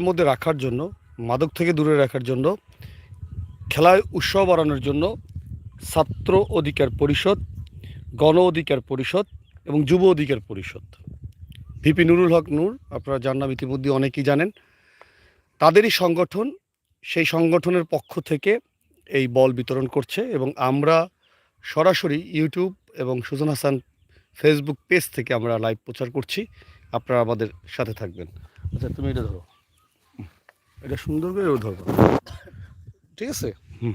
মধ্যে রাখার জন্য, মাদক থেকে দূরে রাখার জন্য, খেলায় উৎসাহ বাড়ানোর জন্য ছাত্র অধিকার পরিষদ, গণ অধিকার পরিষদ এবং যুব অধিকার পরিষদ। ভিপি নুরুল হক নূর, আপনারা যার নাম ইতিমধ্যে অনেকেই জানেন, তাদেরই সংগঠন, সেই সংগঠনের পক্ষ থেকে এই বল বিতরণ করছে এবং আমরা সরাসরি ইউটিউব এবং সুজন হাসান ফেসবুক পেজ থেকে আমরা লাইভ প্রচার করছি। আপনারা আমাদের সাথে থাকবেন। আচ্ছা তুমি এটা ধরো। এটা সুন্দর করে ও ধরো ঠিক আছে? হুম।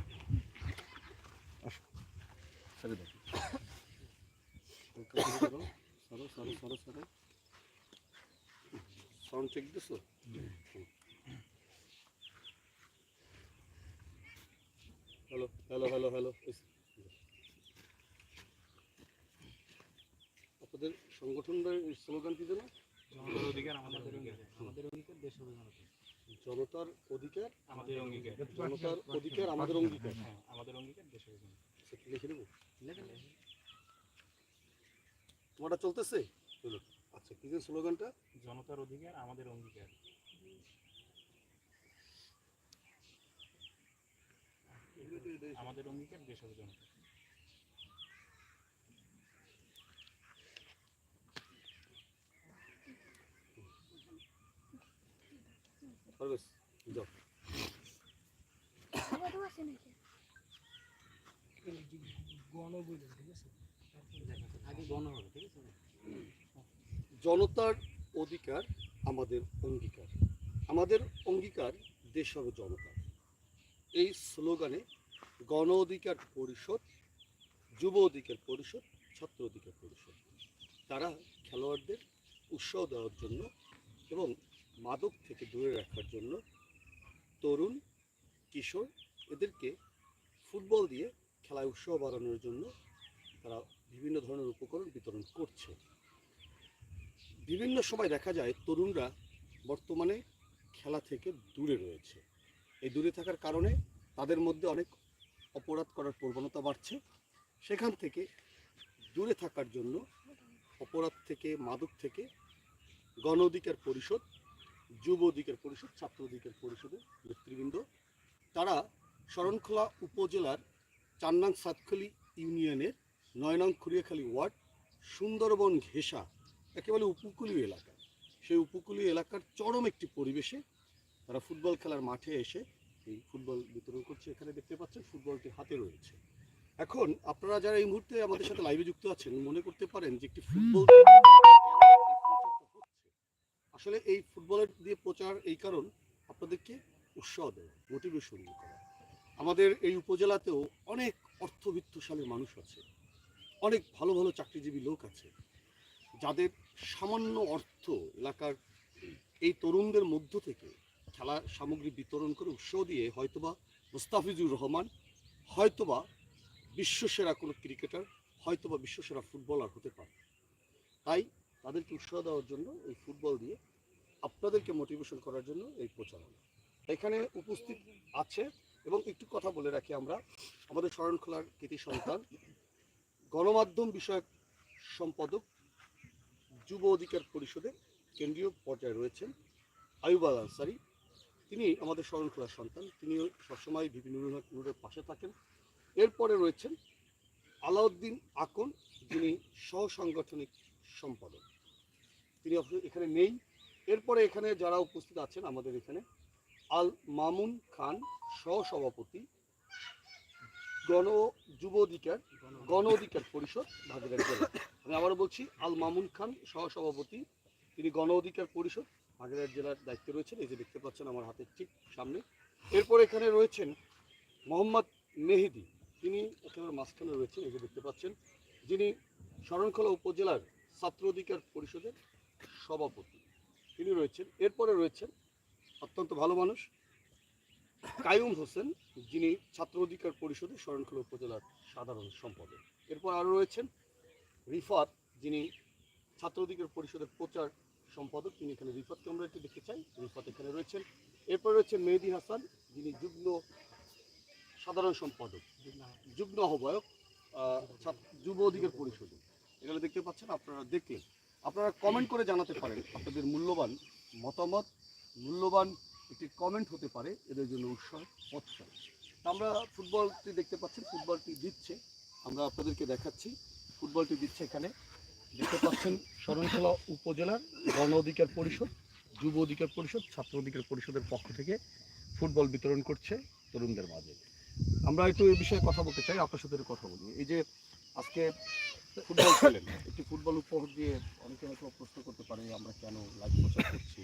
সাউন্ড চেক দিছো হ্যালো হ্যালো হ্যালো হ্যালো আপনাদের সংগঠনের স্লোগান কি জানো জনতার অধিকার আমাদের অঙ্গীকার আমাদের অঙ্গীকার দেশ জনতা জনতার অধিকার আমাদের অঙ্গীকার। জনতার অধিকার আমাদের অঙ্গীকার। হ্যাঁ আমাদের অঙ্গীকার দেশ হবে লিখে দেবো তোমারটা চলতেছে? আচ্ছা কি যে স্লোগানটা? জনতার অধিকার আমাদের অঙ্গীকার। আমাদের অঙ্গীকার দেশ হবে জনতা পারবেশ যাও। জনতার অধিকার আমাদের অঙ্গীকার। আমাদের অঙ্গীকার দেশ হবে জনতার এই স্লোগানে গণ অধিকার পরিষদ যুব অধিকার পরিষদ ছাত্র অধিকার পরিষদ। তারা খেলোয়াড়দের উৎসাহ দেওয়ার জন্য এবং মাদক থেকে দূরে রাখার জন্য তরুণ, কিশোর এদেরকে ফুটবল দিয়ে খেলায় উৎসাহ বাড়ানোর জন্য তারা বিভিন্ন ধরনের উপকরণ বিতরণ করছে। বিভিন্ন সময় দেখা যায় তরুণরা বর্তমানে খেলা থেকে দূরে রয়েছে। এই দূরে থাকার কারণে তাদের মধ্যে অনেক অপরাধ করার প্রবণতা বাড়ছে। সেখান থেকে দূরে থাকার জন্য অপরাধ থেকে, মাদক থেকে গণ অধিকার পরিষদ যুব অধিকার পরিষদ ছাত্র অধিকার পরিষদের নেতৃবৃন্দ। তারা শরণখোলা উপজেলার চার নং সাতখালি ইউনিয়নের নয় নং খুরিয়াখালী ওয়ার্ড, সুন্দরবন ঘেঁষা, একেবারে উপকূলীয় এলাকা। সেই উপকূলীয় এলাকার চরম একটি পরিবেশে তারা ফুটবল খেলার মাঠে এসে এই ফুটবল বিতরণ করছে। এখানে দেখতে পাচ্ছেন ফুটবলটি হাতে রয়েছে। এখন আপনারা যারা এই মুহূর্তে আমাদের সাথে লাইভে যুক্ত আছেন, মনে করতে পারেন যে একটি ফুটবল আসলে এই ফুটবলের দিয়ে প্রচার এই কারণ আপনাদেরকে উৎসাহ দেওয়া মোটিভেশন করা। আমাদের এই উপজেলাতেও অনেক অর্থবিত্তশালী মানুষ আছে, অনেক ভালো ভালো চাকরিজীবী লোক আছে, যাদের সামান্য অর্থ এলাকার এই তরুণদের মধ্য থেকে খেলা সামগ্রী বিতরণ করে উৎসাহ দিয়ে হয়তোবা মুস্তাফিজুর রহমান, হয়তোবা বিশ্বসেরা কোনো ক্রিকেটার, হয়তোবা বিশ্বসেরা ফুটবলার হতে পারে। তাই তাদেরকে উৎসাহ দেওয়ার জন্য এই ফুটবল দিয়ে আপনাদেরকে মোটিভেশন করার জন্য এই প্রচারণা। এখানে উপস্থিত আছে এবং একটু কথা বলে রাখি আমরা। আমাদের শরণখোলার কৃতি সন্তান, গণমাধ্যম বিষয়ক সম্পাদক, যুব অধিকার পরিষদের কেন্দ্রীয় পর্যায়ে রয়েছেন আয়ুব আল আনসারি। তিনি আমাদের শরণখোলার সন্তান। তিনিও সবসময় বিভিন্ন নূরের পাশে থাকেন। এরপরে রয়েছেন আলাউদ্দিন আকন, যিনি সহ সাংগঠনিক সম্পাদক। তিনি এখানে নেই। এরপরে এখানে যারা উপস্থিত আছেন আমাদের এখানে, আল মামুন খান সহ সভাপতি গণ যুব অধিকার, গণ অধিকার পরিষদ, ভাগীরথী জেলা। আমি আবারও বলছি, আল মামুন খান, সহসভাপতি, তিনি গণ অধিকার পরিষদ, ভাগীরথী জেলার দায়িত্বে রয়েছেন, এই যে দেখতে পাচ্ছেন আমার হাতের ঠিক সামনে। এরপর এখানে রয়েছেন মোহাম্মদ মেহেদি, তিনি একেবারে মাঝখানে রয়েছেন, এই যে দেখতে পাচ্ছেন। যিনি শরণখোলা উপজেলার ছাত্র অধিকার পরিষদের সভাপতি। তিনি রয়েছেন। এরপরে রয়েছেন অত্যন্ত ভালো মানুষ কায়ুম হোসেন, যিনি ছাত্র অধিকার পরিষদের শরণখোলা উপজেলার সাধারণ সম্পাদক। এরপর আরও রয়েছেন রিফাত, যিনি ছাত্র অধিকার পরিষদের প্রচার সম্পাদক। তিনি এখানে রিফাতকে আমরা একটু দেখতে চাই। রিফাত এখানে রয়েছেন। এরপর রয়েছেন মেহেদি হাসান, যিনি যুগ্ম সাধারণ সম্পাদক, যুগ্ম আহ্বায়ক যুব অধিকার পরিষদে এগুলো দেখতে পাচ্ছেন, আপনারা দেখলেন আপনারা কমেন্ট করে জানাতে পারেন আপনাদের মূল্যবান মতামত, মূল্যবান একটি কমেন্ট হতে পারে এদের জন্য উৎসাহ উৎসাহ আমরা ফুটবলটি দেখতে পাচ্ছি, ফুটবলটি দিচ্ছে। আমরা আপনাদেরকে দেখাচ্ছি, ফুটবলটি দিচ্ছে এখানে। দেখতে পাচ্ছেন শরণখোলা উপজেলার গণ অধিকার পরিষদ, যুব অধিকার পরিষদ, ছাত্র অধিকার পরিষদের পক্ষ থেকে ফুটবল বিতরণ করছে তরুণদের মাঝে। আমরা একটু এই বিষয়ে কথা বলতে চাই, আপনার সাথে কথা বলি। এই যে আজকে ফুটবল খেলেন। একটি ফুটবল উপহার দিয়ে অনেকে হয়তো প্রশ্ন করতে পারে, আমরা কেন লাইভ প্রচার করছি?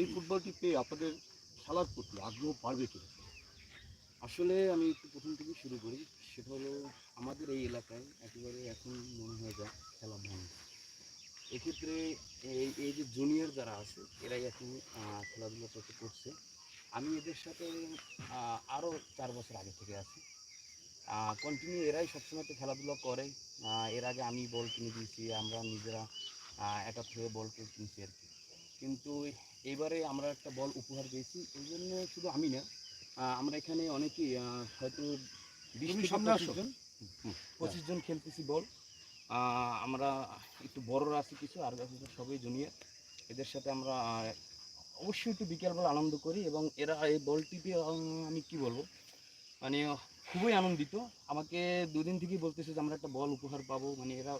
এই ফুটবলটি পেয়ে আপনাদের খেলার প্রতি আগ্রহ বাড়বে কিনা? আসলে আমি একটু প্রথম থেকে শুরু করি। সেটা হলো, আমাদের এই এলাকায় একেবারে এখন মনে হয় যা খেলা বন্ধ। এক্ষেত্রে এই এই যে জুনিয়র যারা আছে, এরাই এখন খেলাধুলা করতে করছে। আমি এদের সাথে আরও চার বছর আগে থেকে আছি। কন্টিনিউ এরাই সবসময় তো খেলাধুলা করে। এর আগে আমি বল কিনে দিয়েছি আমরা নিজেরা একা থেকে বল কিনছি আর কি। কিন্তু এবারে আমরা একটা বল উপহার পেয়েছি এই জন্য শুধু আমি না আমরা এখানে অনেকেই হয়তো বিশ সামনে পঁচিশ জন। পঁচিশ জন খেলতেছি বল। আমরা একটু বড়রা আছি কিছু আর সবাই জুনিয়র এদের সাথে আমরা অবশ্যই একটু বিকেলবেলা আনন্দ করি এবং এরা এই বলটিতে আমি কি বলব? মানে খুবই আনন্দিত। আমাকে দুদিন থেকেই বলতেছে যে আমরা একটা বল উপহার পাবো। মানে এরা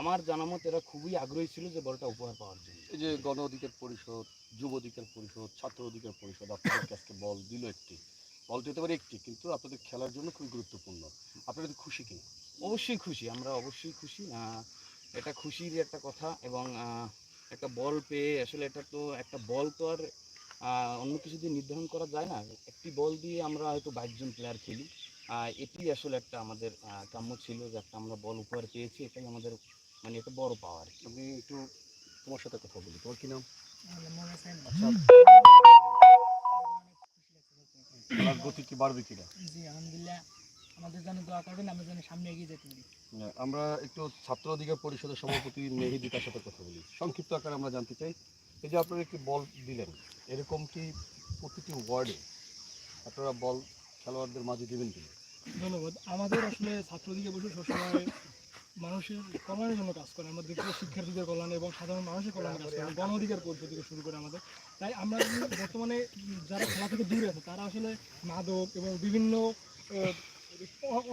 আমার জানা মতো এরা খুবই আগ্রহী ছিল যে বলটা উপহার পাওয়ার জন্য। এই যে গণ অধিকার পরিষদ যুব অধিকার পরিষদ ছাত্র অধিকার পরিষদ আপনাদের কাছে বল দিল একটি। বল দিতে পারে একটি কিন্তু আপনাদের খেলার জন্য খুবই গুরুত্বপূর্ণ। আপনারা তো খুশি কিনা? অবশ্যই খুশি আমরা অবশ্যই খুশি। এটা খুশির একটা কথা এবং একটা বল পেয়ে আসলে এটা তো একটা বল তো আর অন্য কিছু দিয়ে নির্ধারণ করা যায় না? একটি বল দিয়ে আমরা হয়তো বাইশজন প্লেয়ার খেলি। এটি আসলে একটা আমাদের কাম্য ছিল যে একটা আমরা বল উপহার পেয়েছি এটাই আমাদের মানে একটা বড় পাওয়ার আমি একটু তোমার সাথে কথা বলি। তোমার কি নাম? আচ্ছা। খেলার গতি কি বাড়বে কিনা? জি আলহামদুলিল্লাহ। আমাদের জন্য দোয়া করবেন আমরা যেন সামনে এগিয়ে যেতে পারি। আমরা একটু ছাত্র অধিকার পরিষদের সভাপতি মেহিদিতার সাথে কথা বলি। সংক্ষিপ্ত আকারে আমরা জানতে চাই এই যে আপনারা একটি বল দিলেন, এরকম কি প্রতিটি ওয়ার্ডে আপনারা বল খেলোয়াড়দের মাঝে দেবেন কিনা? ধন্যবাদ। আমাদের আসলে ছাত্রদিকে বসে সবসময় মানুষের কল্যাণের জন্য কাজ করে। আমাদের শিক্ষার্থীদের কল্যাণে এবং সাধারণ মানুষের কল্যাণে কাজ করে। গণ অধিকার পরিষদ থেকে শুরু করে আমাদের। তাই আমরা বর্তমানে যারা খেলা থেকে দূরে আছে, তারা আসলে মাদক এবং বিভিন্ন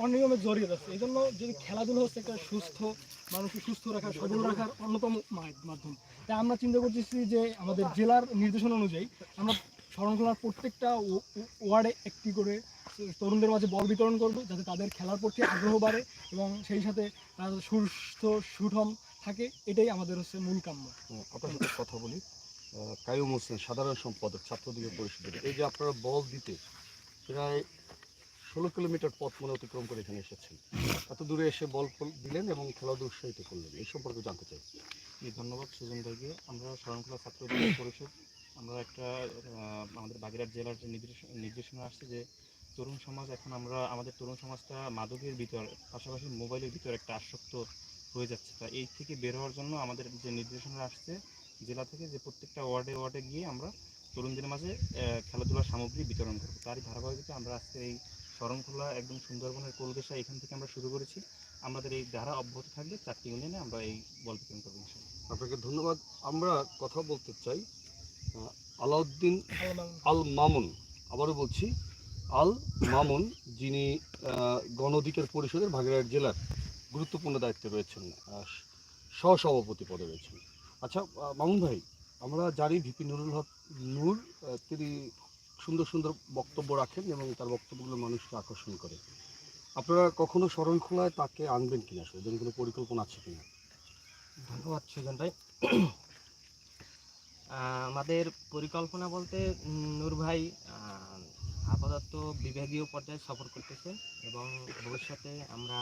অনিয়মে জড়িয়ে যাচ্ছে। এই জন্য যদি খেলাধুলা হচ্ছে, একটা সুস্থ মানুষকে সুস্থ রাখার, সবল রাখার অন্যতম মাধ্যম। তাই আমরা চিন্তা করতেছি যে আমাদের জেলার নির্দেশনা অনুযায়ী আমরা শরণখোলার প্রত্যেকটা ওয়ার্ডে একটি করে তরুণদের মাঝে বল বিতরণ করব, যাতে তাদের খেলার প্রতি আগ্রহ বাড়ে এবং সেই সাথে সুস্থ, সুঠম থাকে। এটাই আমাদের হচ্ছে মূল কাম্য। আপনার সাথে কথা বলি। কায়ুম হোসেন, সাধারণ সম্পাদক ছাত্র অধিকার পরিষদের। এই যে আপনারা বল দিতে, প্রায় ষোলো কিলোমিটার পথ মনে অতিক্রম করে এখানে এসেছেন। এত দূরে এসে বল দিলেন এবং খেলাধুলা উৎসাহিত করলেন, এই সম্পর্কে জানতে চাই। ধন্যবাদ, সুজন ভাইকে। আমরা শরণখোলা ছাত্র পরিষদ, আমরা একটা আমাদের বাগেরহাট জেলার যে নির্দেশ- নির্দেশনা আসছে যে তরুণ সমাজ, এখন আমরা, আমাদের তরুণ সমাজটা মাদকের ভিতর, পাশাপাশি মোবাইলের ভিতর একটা আসক্ত হয়ে যাচ্ছে। তা এই থেকে বের হওয়ার জন্য আমাদের যে নির্দেশনা আসছে, জেলা থেকে যে প্রত্যেকটা ওয়ার্ডে ওয়ার্ডে গিয়ে আমরা তরুণদের মাঝে খেলাধুলার সামগ্রী বিতরণ করব। তারই ধারাবাহিকতা আমরা আজকে এই শরণখোলা একদম সুন্দরবনের কোলদেশা এখান থেকে আমরা শুরু করেছি। আমাদের এই ধারা অব্যাহত থাকবে চারটি ইউনিয়নে আমরা এই গল্প করব আপনাকে ধন্যবাদ। আমরা কথা বলতে চাই আলাউদ্দিন আল মামুন আবারও বলছি আল মামুন যিনি গণ অধিকার পরিষদের ভাগেরহাট জেলার গুরুত্বপূর্ণ দায়িত্বে রয়েছেন সহসভাপতি পদে রয়েছেন। আচ্ছা মামুন ভাই, আমরা জানি ভিপি নুরুল হক নূর তিনি সুন্দর সুন্দর বক্তব্য রাখেন এবং তার বক্তব্যগুলো মানুষকে আকর্ষণ করে। আপনারা কখনো শরণখোলায় তাকে আনবেন কিনা? আসলে এজন্য কোনো পরিকল্পনা আছে কিনা? ধন্যবাদ, সুজন ভাই। আমাদের পরিকল্পনা বলতে নূর ভাই আপাতত বিভাগীয় পর্যায়ে সফর করতেছে এবং ভবিষ্যতে আমরা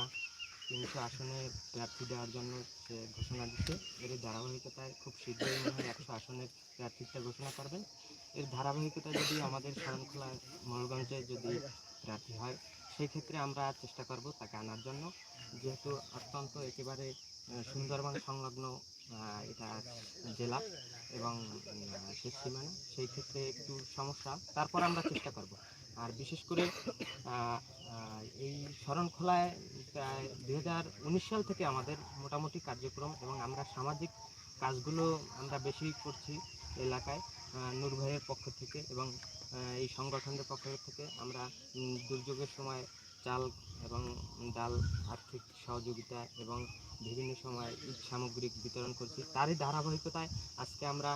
তিনশো আসনে প্রার্থী দেওয়ার জন্য সে ঘোষণা দিচ্ছে। এর ধারাবাহিকতায় খুব শীঘ্রই মনে হয় একশো আসনের প্রার্থীটা ঘোষণা করবেন। এর ধারাবাহিকতা যদি আমাদের শরণখোলা মোড়লগঞ্জে যদি প্রার্থী হয় সেই ক্ষেত্রে আমরা চেষ্টা করব তাকে আনার জন্য। যেহেতু অত্যন্ত একেবারে সুন্দরবন সংলগ্ন এটা জেলা এবং শেষ সীমানা, সেই ক্ষেত্রে একটু সমস্যা। তারপর আমরা চেষ্টা করব। আর বিশেষ করে এই শরণখোলায় প্রায় দু হাজার উনিশ সাল থেকে আমাদের মোটামুটি কার্যক্রম এবং আমরা সামাজিক কাজগুলো আমরা বেশি করছি। এলাকায় আহ, নূর ভাইয়ের পক্ষ থেকে এবং এই সংগঠনের পক্ষ থেকে আমরা দুর্যোগের সময় চাল এবং ডাল আর্থিক সহযোগিতা এবং বিভিন্ন সময় ঈদ সামগ্রিক বিতরণ করছি। তারই ধারাবাহিকতায় আজকে আমরা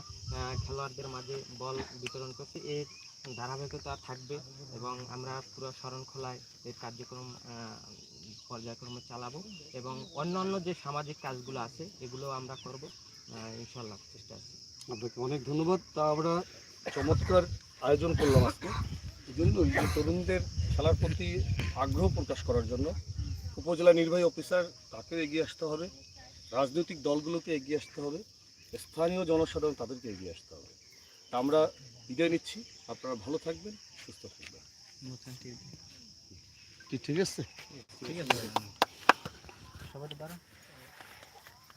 খেলোয়াড়দের মাঝে বল বিতরণ করছি। এর ধারাবাহিকতা থাকবে এবং আমরা পুরো শরণখোলায় এর কার্যক্রম পর্যায়ক্রমে চালাবো এবং অন্যান্য যে সামাজিক কাজগুলো আছে এগুলো আমরা করব। ইনশাল্লাহ চেষ্টা আছে আপনাকে অনেক ধন্যবাদ। তা আমরা চমৎকার আয়োজন করলাম আজকে। এই জন্যই যে তরুণদের খেলার প্রতি আগ্রহ প্রকাশ করার জন্য উপজেলা নির্বাহী অফিসার তাকে এগিয়ে আসতে হবে রাজনৈতিক দলগুলোকে এগিয়ে আসতে হবে স্থানীয় জনসাধারণ তাদেরকে এগিয়ে আসতে হবে। তা আমরা বিদায় নিচ্ছি। আপনারা ভালো থাকবেন সুস্থ থাকবেন। কি ঠিক আছে?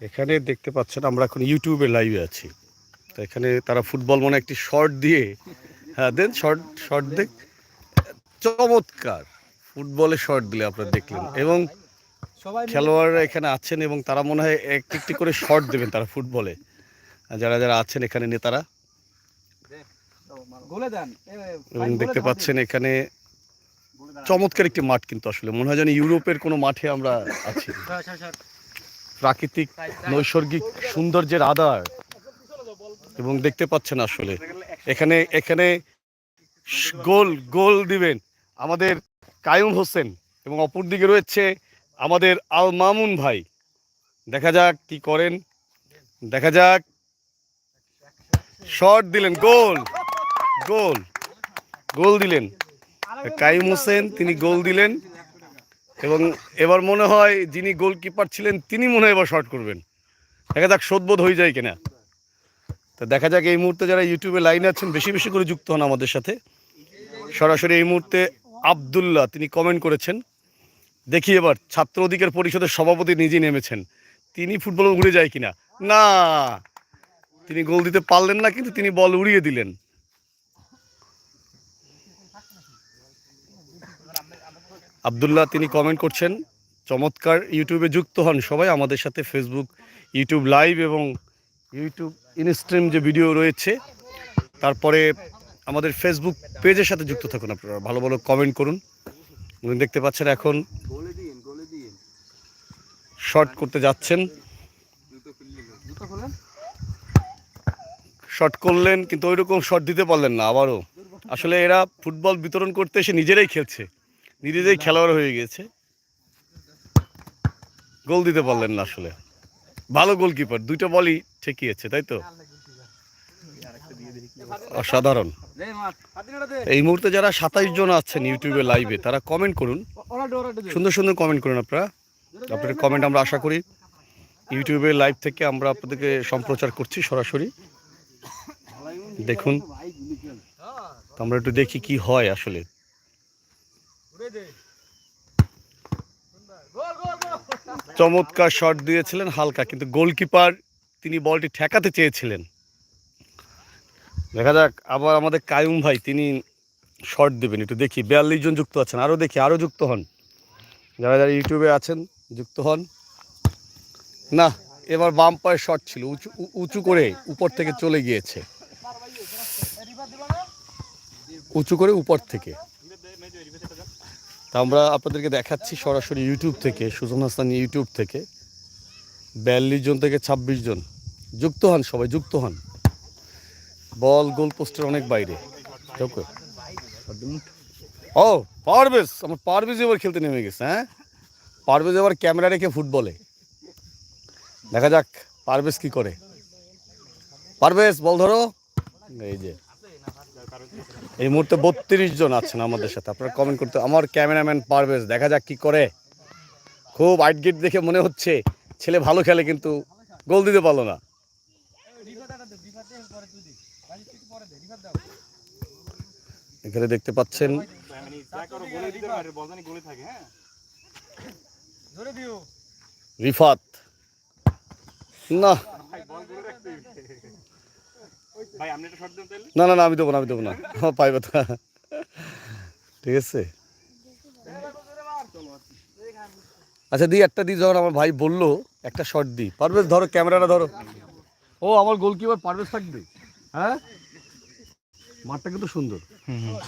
এখানে দেখতে পাচ্ছেন আমরা এখন ইউটিউবে লাইভে আছি। তো এখানে তারা ফুটবল মনে একটি শর্ট দিয়ে হ্যাঁ দেন শর্ট শর্ট দেখ। চমৎকার। ফুটবলে শর্ট দিলে আপনারা দেখলেন। এবং খেলোয়াড়রা এখানে আছেন এবং তারা মনে হয় এক একটি করে শর্ট দেবেন তারা ফুটবলে। যারা যারা আছেন এখানে নেতারা। এবং দেখতে পাচ্ছেন এখানে চমৎকার একটি মাঠ কিন্তু আসলে। মনে হয় যেন ইউরোপের কোনো মাঠে আমরা আছি। প্রাকৃতিক নৈসর্গিক সৌন্দর্যের আধার। এবং দেখতে পাচ্ছেন আসলে। এখানে এখানে গোল গোল দিবেন আমাদের কায়ুম হোসেন এবং অপর দিকে রয়েছে আমাদের আল মামুন ভাই। দেখা যাক কি করেন। দেখা যাক। শট দিলেন, গোল গোল গোল দিলেন। কাইম হোসেন, তিনি গোল দিলেন এবং এবার মনে হয় যিনি গোলকিপার ছিলেন, তিনি মনে হয় এবার শট করবেন। দেখা যাক, শোধবোধ হয়ে যায় কিনা। তো দেখা যাক এই মুহূর্তে যারা ইউটিউবে লাইনে আছেন, বেশি বেশি করে যুক্ত হন আমাদের সাথে। সরাসরি এই মুহূর্তে আবদুল্লাহ, তিনি কমেন্ট করেছেন। দেখি এবার, ছাত্র অধিকার পরিষদের সভাপতি নিজেই নেমেছেন। তিনি ফুটবল উড়ে যায় কিনা? না! তিনি গোল দিতে পারলেন না, কিন্তু তিনি বল উড়িয়ে দিলেন। আবদুল্লাহ, তিনি কমেন্ট করছেন, চমৎকার ইউটিউবে যুক্ত হন সবাই আমাদের সাথে ফেসবুক ইউটিউব লাইভ এবং ইউটিউব ইনস্ট্রিম যে ভিডিও রয়েছে, তারপরে আমাদের ফেসবুক পেজের সাথে যুক্ত থাকুন আপনারা। ভালো ভালো কমেন্ট করুন। দেখতে পাচ্ছেন এখন শর্ট করতে যাচ্ছেন। শর্ট করলেন, কিন্তু ওই রকম শর্ট দিতে পারলেন না আবারও। আসলে এরা ফুটবল বিতরণ করতে এসে নিজেরাই খেলছে। নিজেরাই খেলোয়াড় হয়ে গেছে। গোল দিতে পারলেন না আসলে। ভালো গোলকিপার দুইটা বলই ঠেকিয়েছে তাই তো? অসাধারণ। এই মুহূর্তে যারা সাতাইশ জন আছেন ইউটিউবে লাইভে তারা কমেন্ট করুন। সুন্দর সুন্দর কমেন্ট করুন আপনারা। আপনাদের কমেন্ট আমরা আশা করি ইউটিউবে লাইভ থেকে আমরা আপনাদেরকে সম্প্রচার করছি সরাসরি। দেখুন। আমরা একটু দেখি কি হয় আসলে। চমৎকার শট দিয়েছিলেন হালকা, কিন্তু গোলকিপার তিনি বলটি ঠেকাতে চেয়েছিলেন। দেখা যাক, আবার আমাদের কায়ুম ভাই তিনি শর্ট দেবেন, একটু দেখি। বিয়াল্লিশ জন যুক্ত আছেন আরও দেখি আরও যুক্ত হন। যারা যারা ইউটিউবে আছেন, যুক্ত হন। না, এবার বাম পায়ের শট ছিল, উঁচু উঁচু করে উপর থেকে চলে গিয়েছে। উঁচু করে উপর থেকে। আমরা আপনাদেরকে দেখাচ্ছি সরাসরি ইউটিউব থেকে, সুজন হাসান ইউটিউব থেকে। বিয়াল্লিশ জন থেকে ছাব্বিশ জন। যুক্ত হন সবাই, যুক্ত হন। বল, গোল পোস্টের অনেক বাইরে। ও, পারভেজ! আমার পারভেজ এবার খেলতে নেমে গেছে হ্যাঁ? পারভেজ এবার ক্যামেরা রেখে ফুটবলে। দেখা যাক পারভেজ কি করে। পারভেজ, বল ধরো। এই যে। এই মুহূর্তে বত্রিশ জন আছেন আমাদের সাথে। আপনারা কমেন্ট করতে আমার ক্যামেরাম্যান পারভেজ দেখা যাক কি করে। খুব আইট গেট দেখে মনে হচ্ছে ছেলে ভালো খেলে কিন্তু গোল দিতে পারল না। এখানে দেখতে পাচ্ছেন রিফাত। না। না না না আমি দেবো না আমি দেবো না। আমার পাই ব্যথা। ঠিক আছে? আচ্ছা দি একটা দি যখন আমার ভাই বলল একটা শট দি। পারভেজ ধরো ক্যামেরাটা ধরো। ও আমার গোলকিপার পারভেজ থাকবে? হ্যাঁ? মাঠটা কিন্তু সুন্দর।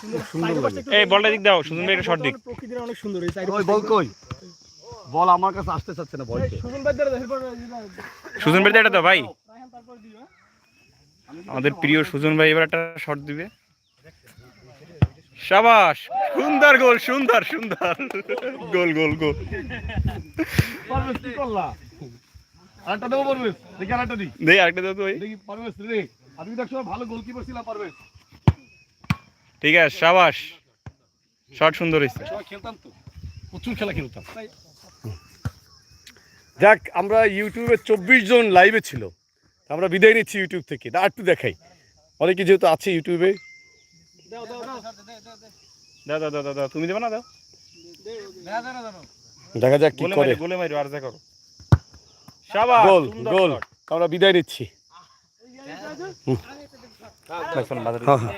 সুন্দর সুন্দর চারিপাশটা এই বলটা দিক দাও সুজন ভাই একটা শট দিক। প্রকৃতির অনেক সুন্দর এই ওই বল কই? বল আমার কাছে আসতে চাচ্ছে না বল সুজন ভাই সুজন ভাই এটা দাও ভাই রায়হান তারপর দিও হ্যাঁ? আমাদের প্রিয় সুজন ভাই এবার একটা শট দিবে। শাবাশ সুন্দর গোল সুন্দর সুন্দর। গোল গোল গোল। পারভেজ কি করলা? আরেকটা দেবো পারভেজ দেখি আরেকটা দিই। দেই আরেকটা দাও তো ভাই। দেখি পারভেজ রে। আমি তো একসময় ভালো গোলকিপার ছিলাম পারভেজ। ঠিক আছে শাবাশ শট সুন্দর হয়েছে। খেলতাম তো। প্রচুর খেলা খেলতাম। যাক আমরা ইউটিউবে চব্বিশ জন লাইভে ছিল। আমরা বিদায় নিচ্ছি ইউটিউব থেকে। না একটু দেখাই। অনেকে যেহেতু আছে ইউটিউবে দাদা দাও দাও দাও দাও দাও দাও, দাও তুমি দেবে না দাও। দেখা যাক কি করে। মারি গোলে মারি আর যা করো। শাবাশ গোল গোল। আমরা বিদায় নিচ্ছি। হ্যাঁ হ্যাঁ।